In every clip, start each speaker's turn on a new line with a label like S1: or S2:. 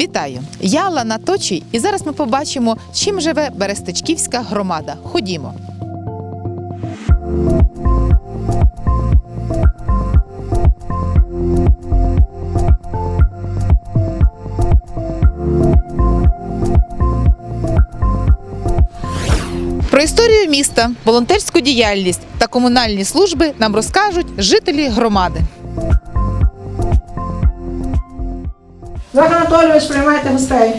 S1: Вітаю! Я Лана Точій, і зараз ми побачимо, чим живе Берестечківська громада. Ходімо. Про історію міста, волонтерську діяльність та комунальні служби нам розкажуть жителі громади.
S2: Захар Анатолійович, приймайте гостей.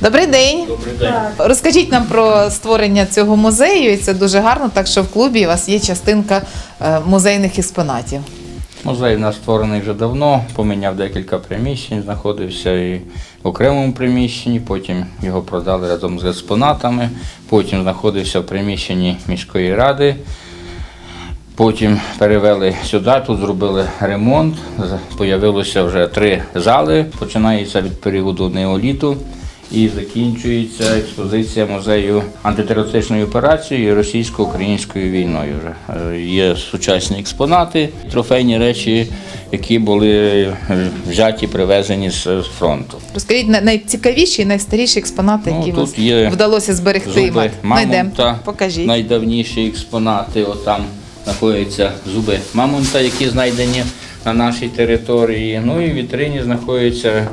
S1: Добрий день.
S3: Добрий день.
S1: Розкажіть нам про створення цього музею, і це дуже гарно, так що в клубі у вас є частинка е, музейних експонатів.
S3: Музей у нас створений вже давно, поміняв декілька приміщень, знаходився і в окремому приміщенні, потім його продали разом з експонатами, потім знаходився в приміщенні міської ради. Потім перевели сюди, тут зробили ремонт. Появилося вже три зали. Починається від періоду неоліту і закінчується експозиція музею антитерористичної операції і російсько-українською війною. Вже Е, є сучасні експонати, трофейні речі, які були е, взяті, привезені з фронту.
S1: Розкажіть най- найцікавіші і найстаріші експонати,
S3: Ну, тут
S1: вас
S3: є
S1: вдалося зберегти.
S3: Зуби
S1: Найдемо.
S3: мамонта,
S1: Покажіть.
S3: найдавніші експонати. От там знаходяться зуби мамонта, які знайдені на нашій території. Ну і в вітрині знаходяться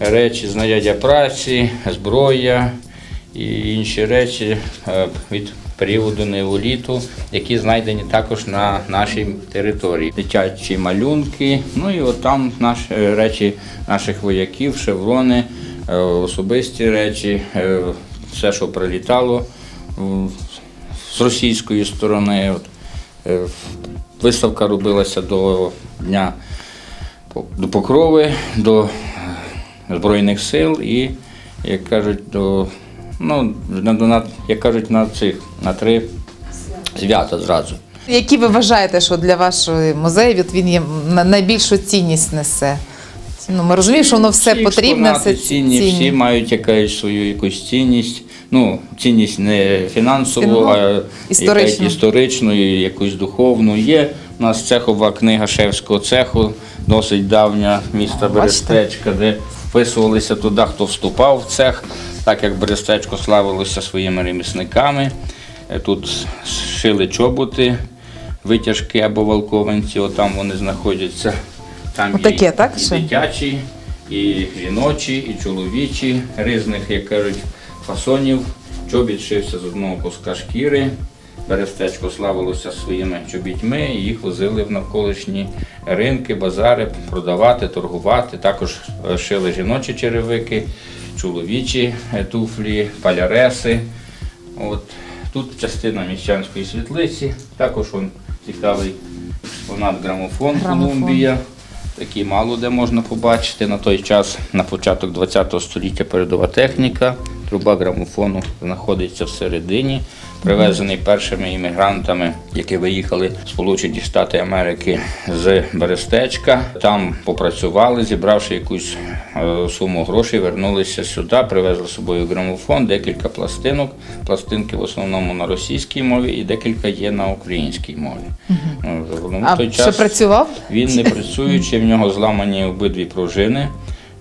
S3: речі знаряддя праці, зброя і інші речі е, від періоду неоліту, які знайдені також на нашій території. Дитячі малюнки, ну і от там наші е, речі наших вояків, шеврони, е, особисті речі, все, що прилітало з російської сторони. От, Виставка робилася до Дня до Покрови, до е, Збройних сил і, як кажуть, до, ну, на, на, як кажуть, на цих на три свята зразу.
S1: Які ви вважаєте, що для вашого музею от він є на- найбільшу цінність несе? Ну, ми розуміємо, що воно все
S3: Всі
S1: потрібне, все
S3: цінні,
S1: цінні.
S3: всі мають якусь свою якусь цінність. Ну, цінність не фінансову, а
S1: історичну.
S3: історичну, і якусь духовну. Є у нас цехова книга шевського цеху, досить давня міста Берестечка, де вписувалися туди, хто вступав в цех, так як Берестечко славилося своїми ремісниками. Е, Тут шили чоботи, витяжки або волкованці, отам вони знаходяться. Там
S1: Отаке,
S3: є
S1: так,
S3: і дитячі, і жіночі, і чоловічі, різних, як кажуть, фасонів. Чобіт шився з одного куска шкіри. Берестечко славилося своїми чобітьми, і їх возили в навколишні ринки, базари продавати, торгувати. Також е, шили жіночі черевики, чоловічі е, туфлі, паляреси. От. Тут частина міщанської світлиці, також он цікавий експонат грамофон,
S1: Грамофон.
S3: Колумбія. Такі мало де можна побачити. На той час, на початок ХХ століття, передова техніка. Труба грамофону знаходиться всередині, привезений першими іммігрантами, які виїхали в Сполучені Штати Америки з Берестечка. Там попрацювали, зібравши якусь е, суму грошей, вернулися сюди, привезли з собою грамофон, декілька пластинок. Пластинки в основному на російській мові і декілька є на українській мові. Ну,
S1: А
S3: той час
S1: працював?
S3: він не працюючий, в нього зламані обидві пружини,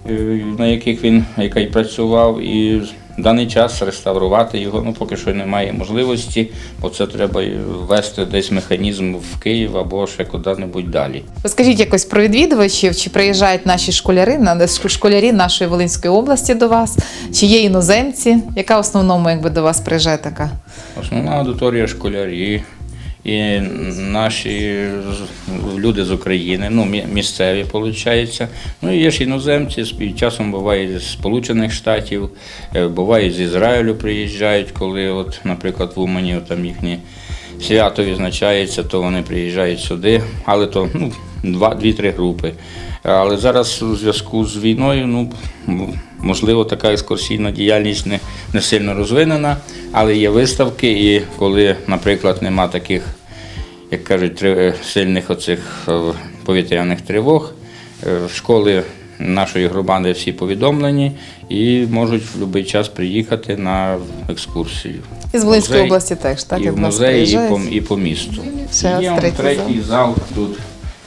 S3: е, на яких він яка й працював. І в даний час реставрувати його ну, поки що немає можливості, бо це треба ввести десь механізм в Київ або ще куди-небудь далі.
S1: Розкажіть якось про відвідувачів, чи приїжджають наші школяри, на- школярі нашої Волинської області до вас, чи є іноземці? Яка в основному якби до вас приїжджає така?
S3: Основна аудиторія школярі і наші люди з України, ну місцеві, виходить. Ну є ж іноземці, і часом буває з Сполучених Штатів, е, буває з Ізраїлю приїжджають, коли, от, наприклад, в Умані там їхні свято відзначається, то вони приїжджають сюди, але то ну, два, дві-три групи. Але зараз у зв'язку з війною, ну можливо, така екскурсійна діяльність не, не сильно розвинена, але є виставки, і коли, наприклад, нема таких, як кажуть, три- сильних оцих е, повітряних тривог, е, школи нашої громади всі повідомлені і можуть в будь-який час приїхати на екскурсію.
S1: Із Волинської області теж, так?
S3: і в музеї, і по, і по місту.
S1: Ще
S3: Є
S1: третій
S3: зал тут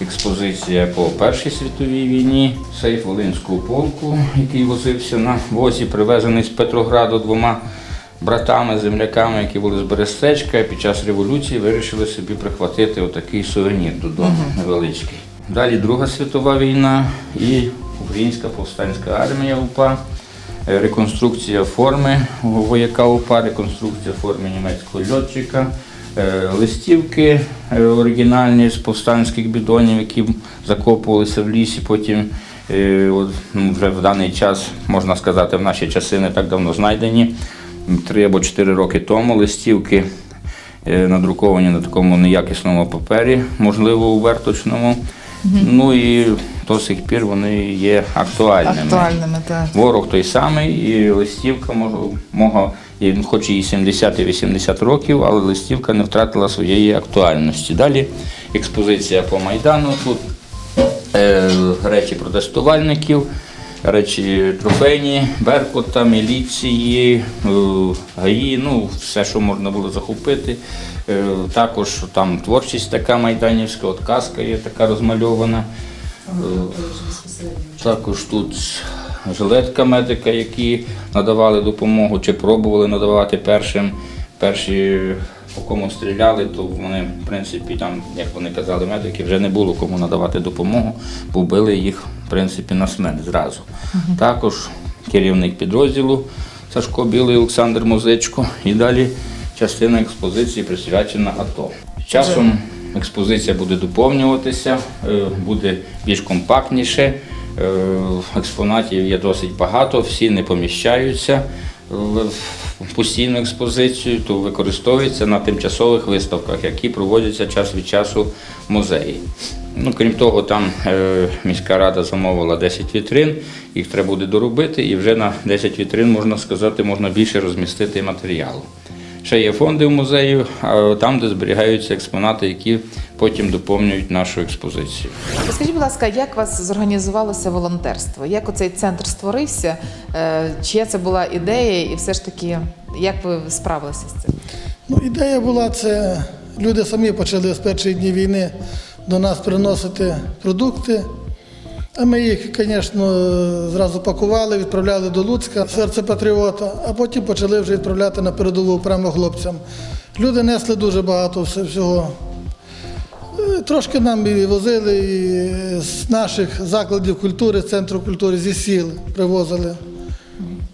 S3: експозиція по Першій світовій війні, сейф Волинського полку, який возився на возі, привезений з Петрограду двома братами, земляками, які були з Берестечка, і під час революції вирішили собі прихватити отакий сувенір додому невеличкий. Далі Друга світова війна і Українська повстанська армія УПА. Е, Реконструкція форми вояка УПА, реконструкція форми німецького льотчика, листівки е, оригінальні з повстанських бідонів, які закопувалися в лісі. Потім е, от, ну, вже в даний час, можна сказати, в наші часи не так давно знайдені. Три або чотири роки тому листівки е, надруковані на такому неякісному папері, можливо, у верточному. Ну і до сих пір вони є актуальними.
S1: Актуальними, так.
S3: Ворог той самий, і листівка мого, і хоч і 70 і 80 років, але листівка не втратила своєї актуальності. Далі експозиція по Майдану. Тут е, речі протестувальників, речі трофейні, Беркута, міліції, е, ГАІ, ну, все, що можна було захопити. Е, також там творчість така майданівська, от казка є така розмальована. Е, також тут жилетка медика, які надавали допомогу чи пробували надавати першим. Перші, по кому стріляли, то вони, в принципі, там, як вони казали, медики, вже не було кому надавати допомогу, бо били їх, в принципі, на смерть зразу. Також керівник підрозділу Сашко Білий Олександр Музичко. І далі частина експозиції присвячена АТО. Часом експозиція буде доповнюватися, е, буде більш компактніше. Е, Експонатів є досить багато, всі не поміщаються в постійну експозицію, то використовується на тимчасових виставках, які проводяться час від часу в музеї. Ну, крім того, там е, міська рада замовила 10 вітрин, їх треба буде доробити, і вже на 10 вітрин, можна сказати, можна більше розмістити матеріалу. Ще є фонди в музею, а там, де зберігаються експонати, які потім доповнюють нашу експозицію.
S1: Розкажіть, будь ласка, як у вас зорганізувалося волонтерство? Як оцей центр створився? Е, Чия це була ідея, і все ж таки, як ви справилися з цим?
S4: Ну, ідея була це. Люди самі почали з перших днів війни до нас приносити продукти. А ми їх, звісно, зразу пакували, відправляли до Луцька, серце патріота, а потім почали вже відправляти на передову прямо хлопцям. Люди несли дуже багато всього. Е, Трошки нам і возили і з наших закладів культури, центру культури, зі сіл привозили.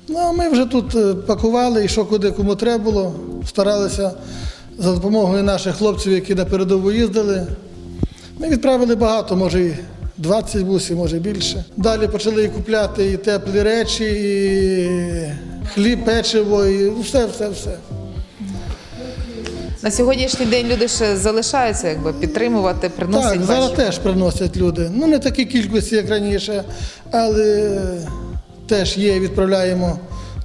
S4: Ну, а ми вже тут е, пакували і що куди кому треба було, старалися за допомогою наших хлопців, які на передову їздили. Ми відправили багато, може і 20 бусів, може більше. Далі почали і купляти і теплі речі, і хліб, печиво, і все, все, все.
S1: На сьогоднішній день люди ще залишаються, якби підтримувати, приносять
S4: Так, зараз
S1: ваші-
S4: теж приносять люди. Ну, не такі кількості, як раніше, але теж є, відправляємо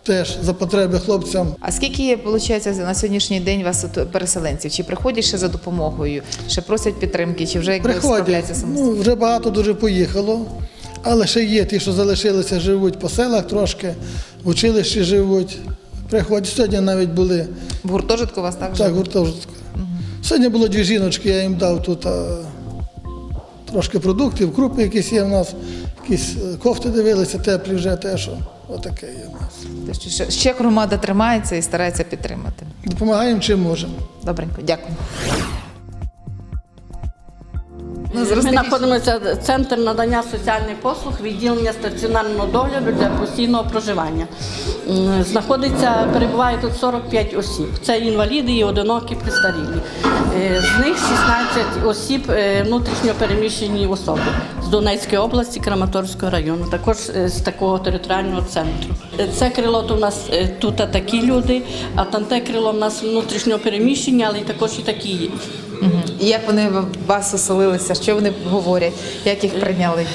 S4: теж за потреби хлопцям.
S1: А скільки є, виходить, на сьогоднішній день у вас переселенців? Чи приходять ще за допомогою, ще просять підтримки, чи вже
S4: Приходять.
S1: справляються самостійно?
S4: Ну, вже багато дуже поїхало, але ще є ті, що залишилися, живуть по селах трошки, в училищі живуть. Приходять. Сьогодні навіть були
S1: В гуртожитку у вас так
S4: так,
S1: же?
S4: гуртожитку. Сьогодні було дві жіночки, я їм дав тут а, трошки продуктів, крупи якісь є в нас, якісь е, кофти дивилися, теплі вже те, що отаке є в нас.
S1: Що ще, ще громада тримається і старається підтримати.
S4: Допомагаємо чим можемо.
S1: Добренько, дякую.
S5: Ми знаходимося в центр надання соціальних послуг, відділення стаціонарного догляду для постійного проживання. Знаходиться, перебуває тут 45 осіб. Це інваліди і одинокі престарілі. Е, З них 16 осіб е, внутрішньо переміщені особи з Донецької області, Краматорського району, також е, з такого територіального центру. Це крило то в нас тут такі люди, а там те крило в нас внутрішньо переміщені, але також і такі є.
S1: І як вони вас оселилися? Що вони говорять? Як їх прийняли?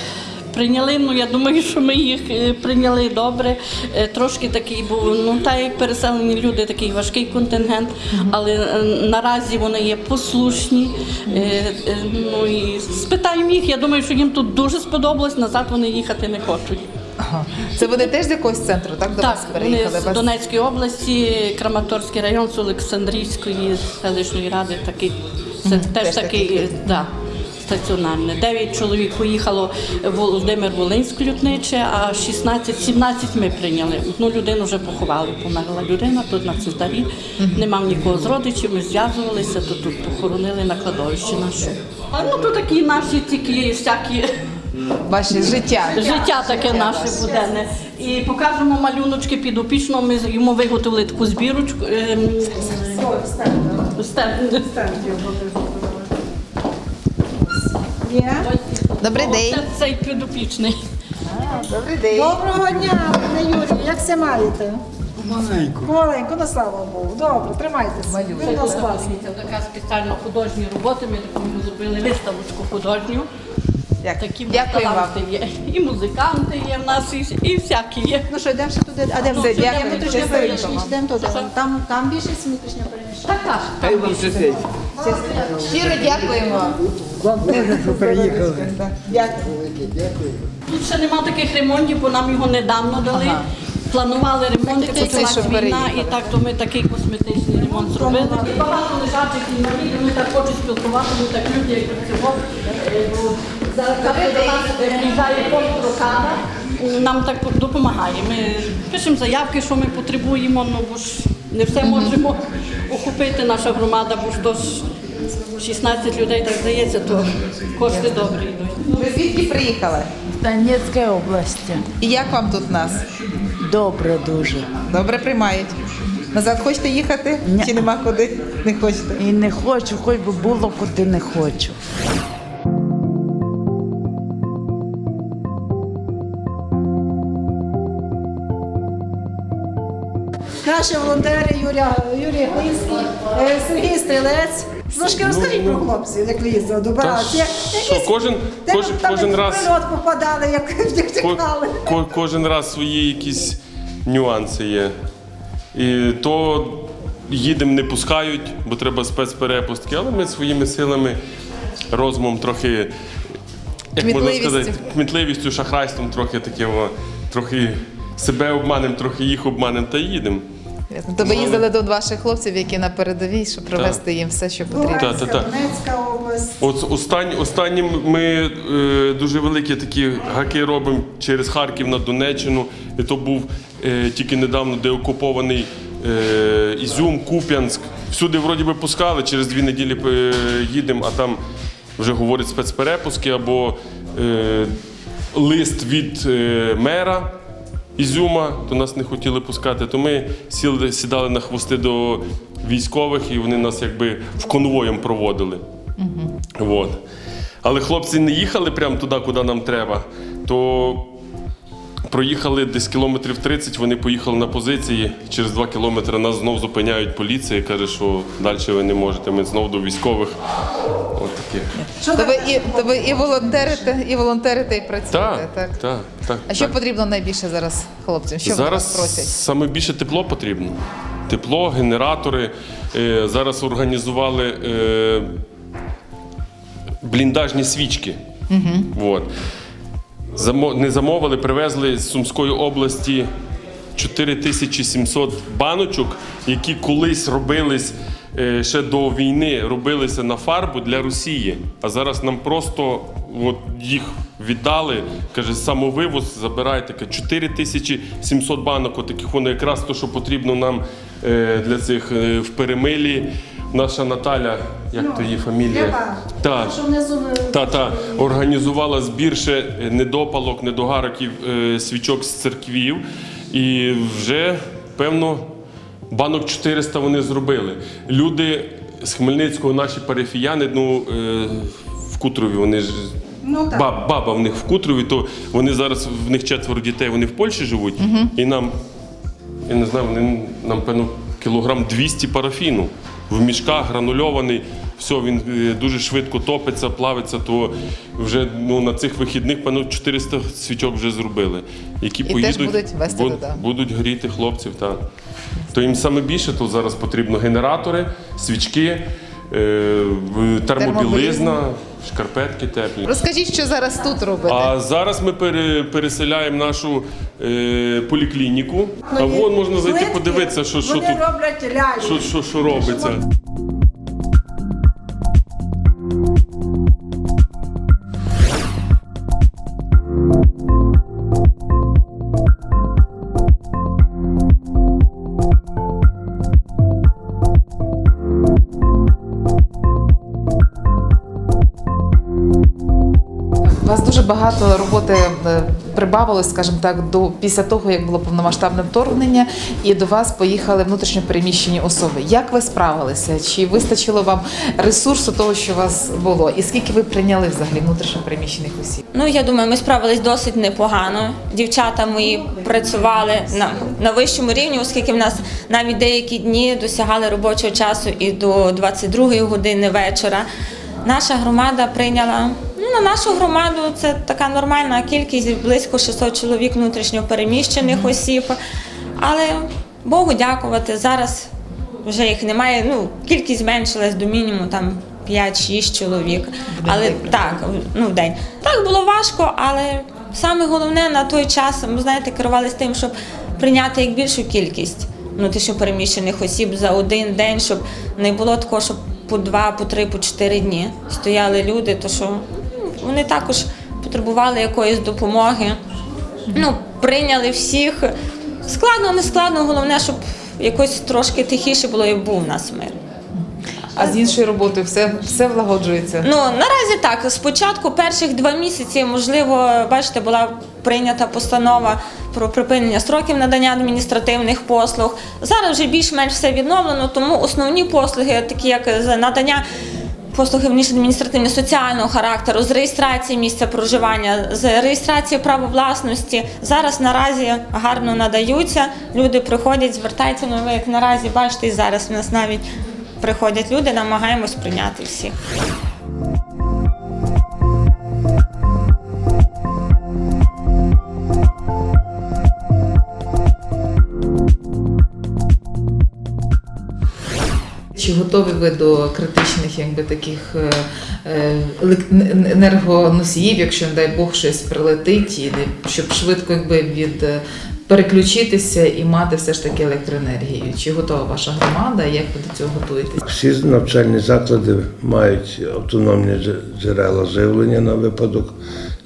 S5: Прийняли, ну я думаю, що ми їх е, прийняли добре. Е, Трошки такий був, ну так як переселені люди, такий важкий контингент, але е, наразі вони є послушні. Ну і спитаємо їх. Я думаю, що їм тут дуже сподобалось, назад вони їхати не хочуть.
S1: Ага. Це вони теж з якогось центру, так? До
S5: так,
S1: вас
S5: вони
S1: переїхали?
S5: з
S1: Вас-
S5: Донецької області, Краматорський район, з Олександрійської селищної ради, такий. Це
S1: Мгм,
S5: теж
S1: теж
S5: такий, да. стаціонарне. Дев'ять чоловік поїхало Володимир Волинськ лютниче, а 16-17 ми прийняли. Одну людину вже поховали. Померла людина тут на цвинтарі. Не мав нікого з родичів, ми зв'язувалися, то тут похоронили на кладовищі наше. А ну то такі наші тільки всякі
S1: Ваше життя.
S5: життя таке наше буденне. І покажемо малюночки підопічного. Ми йому виготовили таку збірочку. Ем, стенд.
S2: Є.
S1: Добрий день.
S5: Це цей підопічний.
S1: Добрий день.
S2: Доброго дня, пане Юрію, як все маєте? Маленько. Маленько, на слава Богу. Добре, тримайтеся. Ви нас класні.
S5: Така спеціально художні роботи. Ми зробили виставочку художню. Такі
S1: Дякую вам.
S5: таланти є. І музиканти є в нас, і, і всякі є.
S2: Ну що, йдемо ще туди, а де
S5: Ну, Щасливо
S2: переміщені,
S5: вам.
S2: йдемо туди. Там, там більше внутрішньо переміщення.
S5: Так, так. так більше.
S1: Щиро дякуємо. Дякую.
S5: Тут ще нема таких ремонтів, бо нам його недавно дали. Планували ремонти,
S1: Це ті,
S5: почалась війна, і так то ми такий косметичний ремонт зробили. Багато лежачих інвалідів, ми так хочуть спілкувати, ми так люди, як цього. Е, бо Зараз до нас приїжджає фонд нам так допомагає. Ми пишемо заявки, що ми потребуємо, ну бо ж не все можемо охопити наша громада, бо ж то 16 людей, так здається, то кошти добрі йдуть.
S1: Ви звідки приїхали?
S6: Донецької області.
S1: І як вам тут нас?
S6: Добре дуже.
S1: Добре приймають. Назад хочете їхати?
S6: Ні.
S1: Чи нема куди? Не хочете?
S6: І не хочу, хоч би було куди не хочу.
S2: Наші волонтери Юрія, Юрій Глинський, е, Сергій Стрілець. Трошки розкажіть про хлопців, як ви їздили до Барації.
S7: що, кожен- кожен- кожен раз-
S2: В прильот попадали, як як
S7: Ко-
S2: тікали.
S7: ко- кожен раз свої якісь нюанси є. І то їдемо не пускають, бо треба спецперепустки, але ми своїми силами, розумом трохи, як можна
S1: Кмітливістю.
S7: сказати, кмітливістю, шахрайством трохи таке, трохи себе обманемо, трохи їх обманемо та їдемо.
S1: Ясно. То ви їздили до ваших хлопців, які на передовій, щоб привезти їм все, що потрібно.
S2: Луганська,
S7: Та, та, та.
S2: Донецька область.
S7: От останні, останнім ми е, дуже великі такі гаки робимо через Харків на Донеччину. І то був е, тільки недавно деокупований е, Ізюм, Куп'янськ. Всюди вроді би пускали, через дві неділі е, їдемо, а там вже говорять спецперепуски або е, лист від е, мера. Ізюма, то нас не хотіли пускати, то ми сіли, сідали на хвости до військових і вони нас якби в конвоєм проводили. От. Але хлопці не їхали прямо туди, куди нам треба, то проїхали десь кілометрів 30, вони поїхали на позиції. Через 2 кілометри нас знов зупиняють поліція і каже, що далі ви не можете. Ми знов до військових. От таке.
S1: То ви і, то ви і волонтерите, і волонтерите, і працюєте.
S7: Так,
S1: Так.
S7: так, так.
S1: А що
S7: так.
S1: потрібно найбільше зараз хлопцям? Що
S7: зараз
S1: вас просять?
S7: саме більше тепло потрібно. Тепло, генератори. Е, зараз організували е, бліндажні свічки. Угу. От. Не замовили, привезли з Сумської області 4700 баночок, які колись робились е, ще до війни, робилися на фарбу для Росії. А зараз нам просто от, їх віддали. Каже, самовивоз забирайте. Каже, 4700 банок, от таких воно якраз то, що потрібно нам е, для цих е, в перемилі. Наша Наталя, як то її фамілія?
S2: Що внизу
S7: Та та організувала збір ще недопалок, недогароків, е, свічок з церквів. І вже певно банок 400 вони зробили. Люди з Хмельницького, наші парафіяни, ну е, в Кутрові вони ж.
S2: Ну, так.
S7: Баб, баба в них в Кутрові, то вони зараз в них четверо дітей, вони в Польщі живуть, і нам, я не знаю, вони нам певно кілограм 200 парафіну в мішках гранульований. Все, він е, дуже швидко топиться, плавиться, то вже ну, на цих вихідних певно 400 свічок вже зробили. Які
S1: І
S7: поїдуть,
S1: будуть вести
S7: буд-
S1: туди.
S7: будуть гріти хлопців. Так. То їм саме більше тут зараз потрібно генератори, свічки, е, Термобілизна. Шкарпетки теплі.
S1: Розкажіть, що зараз тут робите?
S7: А зараз ми пере, переселяємо нашу е, поліклініку. А вон можна зайти
S2: Плитки,
S7: подивитися, що, що
S2: Вони
S7: тут
S2: роблять ляльки.
S7: що, що, що робиться.
S1: Багато роботи е, прибавилось, скажімо так, до після того, як було повномасштабне вторгнення, і до вас поїхали внутрішньо переміщені особи. Як ви справилися? Чи вистачило вам ресурсу того, що у вас було? І скільки ви прийняли взагалі внутрішньо переміщених осіб?
S8: Ну, я думаю, ми справились досить непогано. Дівчата мої працювали на, на вищому рівні, оскільки в нас навіть деякі дні досягали робочого часу і до 22-ї години вечора. Наша громада прийняла. Ну, на нашу громаду це така нормальна кількість, близько 600 чоловік внутрішньо переміщених осіб. Але Богу дякувати, зараз вже їх немає. Ну, кількість зменшилась до мінімуму там 5-6 чоловік. Але так, ну в день. Так було важко, але саме головне на той час, ми знаєте, керувалися тим, щоб прийняти як більшу кількість внутрішньо переміщених осіб за один день, щоб не було такого, щоб по два, по три, по чотири дні стояли люди, то що вони також потребували якоїсь допомоги. Ну, прийняли всіх. Складно, не складно, головне, щоб якось трошки тихіше було і був у нас мир.
S1: А з іншою роботою все, все влагоджується.
S8: Ну наразі так. Спочатку перших два місяці, можливо, бачите, була прийнята постанова про припинення строків надання адміністративних послуг. Зараз вже більш-менш все відновлено, тому основні послуги, такі як надання. Послуги вніж адміністративні соціального характеру, з реєстрації місця проживання, з реєстрації права власності зараз наразі гарно надаються. Люди приходять, звертаються. Ну ви як наразі бачите, зараз в нас навіть приходять люди, намагаємось прийняти всіх.
S1: Чи готові ви до критичних, якби таких е, е, енергоносіїв, якщо не дай Бог щось прилетить, щоб швидко якби від е, переключитися і мати все ж таки електроенергію? Чи готова ваша громада? Як ви до цього готуєтесь?
S9: Всі навчальні заклади мають автономні джерела живлення на випадок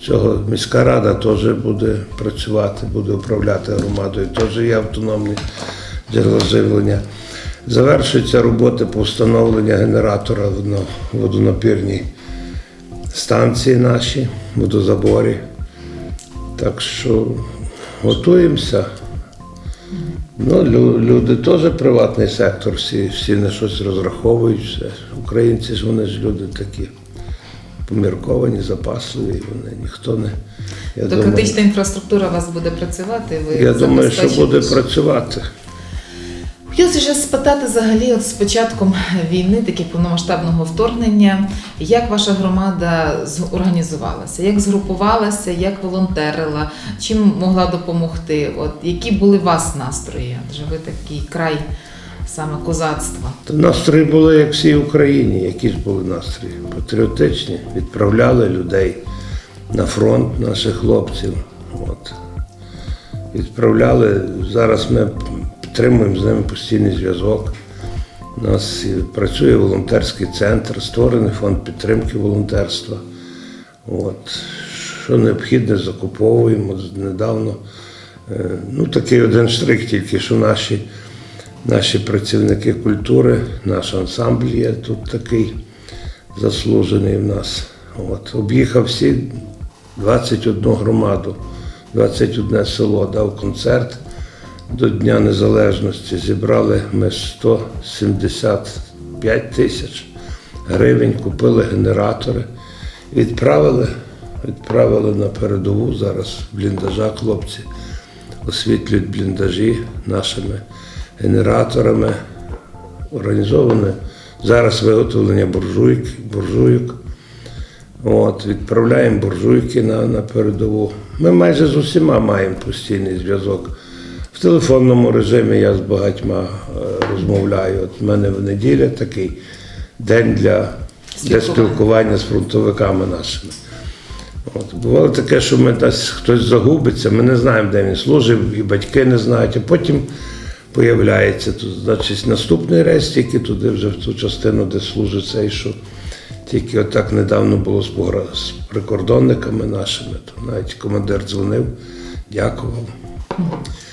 S9: цього. Міська рада теж буде працювати, буде управляти громадою, теж є автономні джерела живлення. Завершуються роботи по встановленню генератора на водонапірній станції наші, водозаборі. Так що готуємося. Ну, люди теж приватний сектор, всі, всі на щось розраховують. Все. Українці ж вони ж люди такі помірковані, запасливі, вони ніхто не. Я
S1: То
S9: думаю,
S1: критична інфраструктура у вас буде працювати? Ви
S9: я думаю, що буде працювати.
S1: Хотілося ще спитати взагалі, от з початком війни, таки повномасштабного вторгнення, як ваша громада з- організувалася, як згрупувалася, як волонтерила, чим могла допомогти? От які були вас настрої? Адже ви такий край саме козацтва.
S9: Настрої були, як всій Україні, які ж були настрої патріотичні. Відправляли людей на фронт наших хлопців. От. Відправляли. Зараз ми підтримуємо з ними постійний зв'язок. У нас працює волонтерський центр, створений фонд підтримки волонтерства. От. Що необхідне, закуповуємо недавно. Е, Ну, такий один штрих, тільки що наші наші працівники культури, наш ансамбль є тут такий заслужений в нас. От. Об'їхав всі 21 громаду, 21 село, дав концерт до Дня Незалежності. Зібрали ми 175 тисяч гривень, купили генератори, відправили, відправили на передову. Зараз в бліндажах хлопці освітлюють бліндажі нашими генераторами. Організоване зараз виготовлення буржуйк, буржуйок. От, відправляємо буржуйки на, на передову. Ми майже з усіма маємо постійний зв'язок. В телефонному режимі я з багатьма е, розмовляю. От в мене в неділя такий день для, для
S1: Спілкування.
S9: з фронтовиками нашими. От. Бувало таке, що ми десь хтось загубиться, ми не знаємо, де він служив, і батьки не знають, а потім появляється тут. Значить, наступний рейс тільки туди, вже в ту частину, де служить цей, що тільки отак недавно було з прикордонниками нашими. То навіть командир дзвонив, дякував.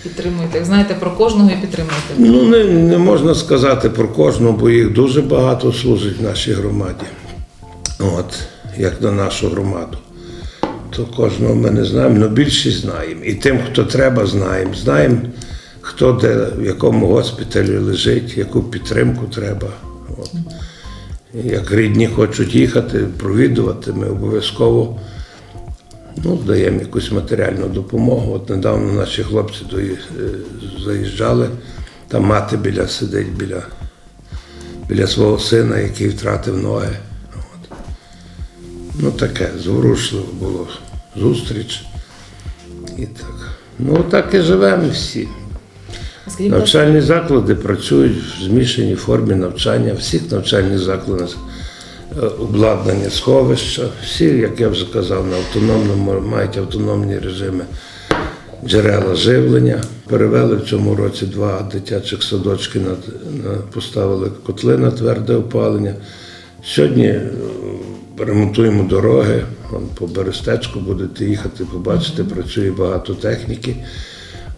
S1: Підтримуєте. Знаєте про кожного і підтримуєте.
S9: Ну, не, не можна сказати про кожного, бо їх дуже багато служить в нашій громаді. От, як на нашу громаду. то кожного ми не знаємо, але більшість знаємо. І тим, хто треба, знаємо. Знаємо, хто де, в якому госпіталі лежить, яку підтримку треба. От. Як рідні хочуть їхати, провідувати, ми обов'язково ну, даємо якусь матеріальну допомогу. От недавно наші хлопці е, заїжджали, там мати біля сидить біля, біля свого сина, який втратив ноги. От. Ну таке, зворушливо було зустріч. І так. Ну так і живемо всі. Навчальні заклади працюють в змішаній формі навчання. Всіх навчальних закладах е, обладнання сховища. Всі, як я вже казав, на автономному мають автономні режими джерела живлення. Перевели в цьому році два дитячих садочки, поставили котли на тверде опалення. Сьогодні е, ремонтуємо дороги. По Берестечку будете їхати, побачите, працює багато техніки.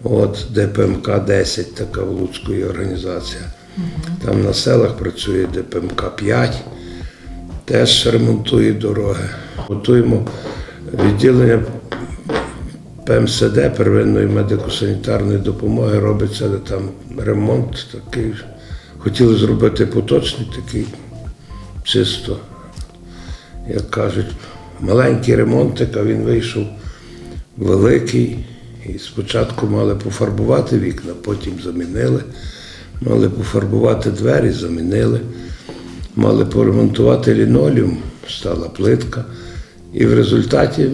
S9: От ДПМК 10, така в Луцької організація. Там на селах працює ДПМК 5, теж ремонтує дороги. Готуємо відділення ПМСД, первинної медико-санітарної допомоги, робиться там ремонт такий. Хотіли зробити поточний такий, чисто, як кажуть, маленький ремонтик, а він вийшов великий. І спочатку мали пофарбувати вікна, потім замінили. Мали пофарбувати двері, замінили. Мали поремонтувати лінолеум, стала плитка. І в результаті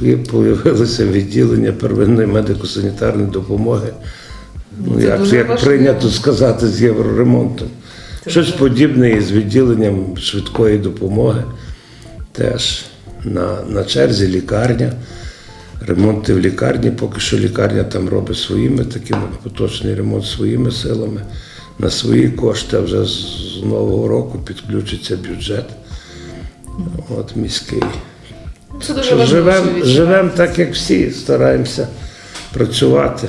S9: з'явилося відділення первинної медико-санітарної допомоги. Ну, як, як прийнято сказати, з євроремонтом. Щось подібне і з відділенням швидкої допомоги. Теж на, на черзі лікарня. Ремонти в лікарні, поки що лікарня там робить своїми такими поточний ремонт своїми силами на свої кошти, а вже з нового року підключиться бюджет. От міський.
S1: Це дуже важливо.
S9: Живемо живем так, як всі, стараємося працювати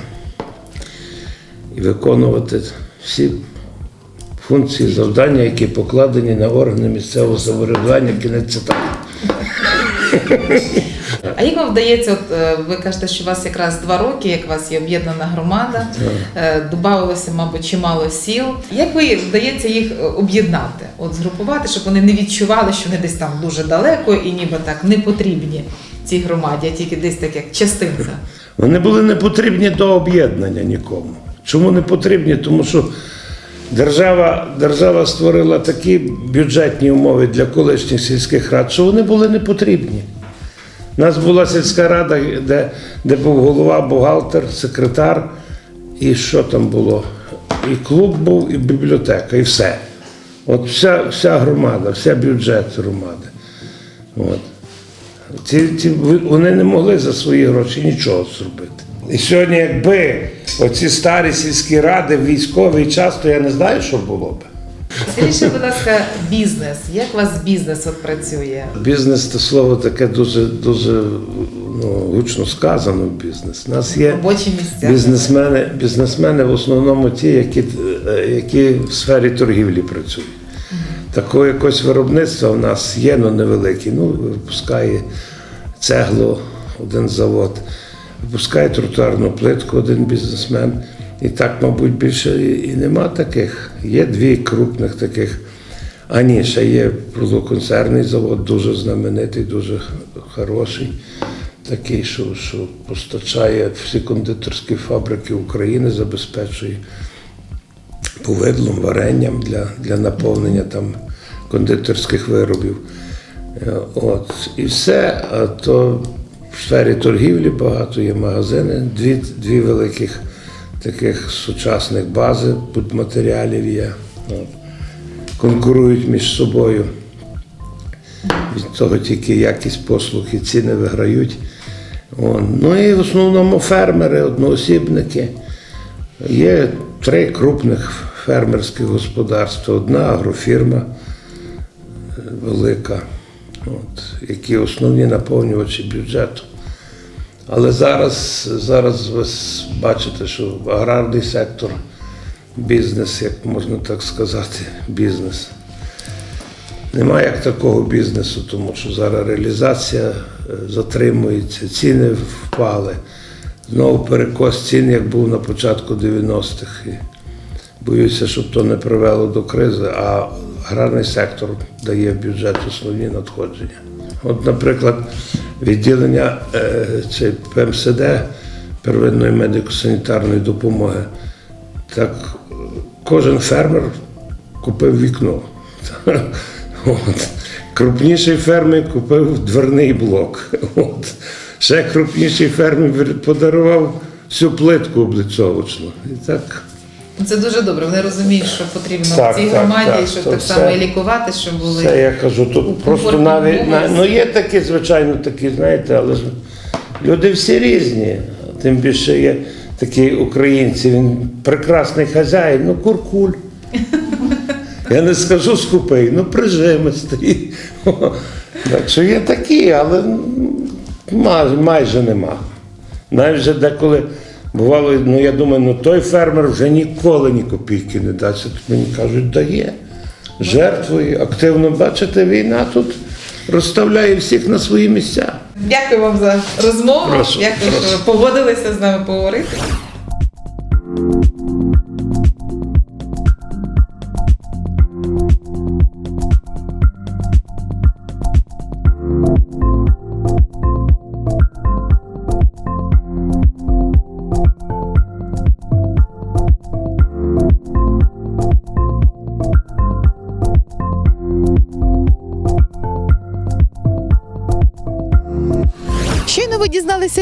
S9: і виконувати всі функції, завдання, які покладені на органи місцевого самоврядування, кінець цитати.
S1: А як вам вдається, от е, ви кажете, що у вас якраз два роки, як у вас є об'єднана громада, е, додавалося, мабуть, чимало сіл. Як ви вдається їх е, об'єднати, от згрупувати, щоб вони не відчували, що вони десь там дуже далеко і ніби так не потрібні цій громаді, а тільки десь так як частинка.
S9: Вони були не потрібні до об'єднання нікому. Чому не потрібні? Тому що держава, держава створила такі бюджетні умови для колишніх сільських рад, що вони були не потрібні. У нас була сільська рада, де, де був голова, бухгалтер, секретар, і що там було? І клуб був, і бібліотека, і все. От вся, вся громада, вся бюджет громади. От. Ці, ці, вони не могли за свої гроші нічого зробити. І сьогодні, якби оці старі сільські ради в військовий час, то я не знаю, що було б.
S1: Скажіть, будь ласка, бізнес. Як у вас бізнес от працює?
S9: Бізнес це слово таке дуже, дуже ну, гучно сказано бізнес. У нас є
S1: Робочі місця.
S9: бізнесмени, бізнесмени в основному ті, які, які в сфері торгівлі працюють. Такого якогось виробництва в нас є, але невелике. Ну, випускає цеглу один завод, випускає тротуарну плитку один бізнесмен. І так, мабуть, більше і, нема таких. Є дві крупних таких. А ні, ще є продуконцерний завод, дуже знаменитий, дуже хороший. Такий, що, що постачає всі кондитерські фабрики України, забезпечує повидлом, варенням для, для наповнення там кондитерських виробів. Е, От. І все. А то в сфері торгівлі багато є магазини, дві, дві великих таких сучасних бази будматеріалів є. От. Конкурують між собою. Від того тільки якість послуг і ціни виграють. О, Ну і в основному фермери, одноосібники. Є три крупних фермерських господарства, одна агрофірма е, велика, от, які основні наповнювачі бюджету. Але зараз, зараз ви бачите, що аграрний сектор, бізнес, як можна так сказати, бізнес. Немає як такого бізнесу, тому що зараз реалізація е, затримується, ціни впали. Знову перекос цін, як був на початку 90-х. І боюся, щоб то не привело до кризи, а аграрний сектор дає в бюджет основні надходження. От, наприклад, відділення е, ПМСД первинної медико-санітарної допомоги. Так кожен фермер купив вікно. От. Крупніший фермер купив дверний блок. От. Ще крупніший фермер подарував всю плитку облицовочну. І так
S1: Це дуже добре. Вони розуміють, що потрібно
S9: Так,
S1: в цій
S9: так,
S1: громаді,
S9: так.
S1: щоб так само і лікувати, щоб були.
S9: Це я кажу, тут просто навіть на- ну є такі, звичайно, такі, знаєте, але ж люди всі різні. Тим більше є такі українці, він прекрасний хазяїн, ну куркуль. Я не скажу скупий, ну прижимистий. Так що є такі, але майже нема. Навіть вже деколи бувало, ну я думаю, ну той фермер вже ніколи ні копійки не дасть. Тут мені кажуть, дає. Жертвою, активно бачите, війна тут розставляє всіх на свої місця.
S1: Дякую вам за розмову.
S9: Прошу,
S1: Дякую,
S9: прошу.
S1: що ви погодилися з нами поговорити.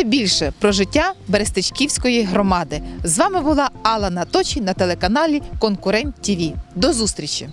S1: Більше про життя Берестичківської громади. З вами була Алла Наточі на телеканалі Конкурент ТІВІ. До зустрічі!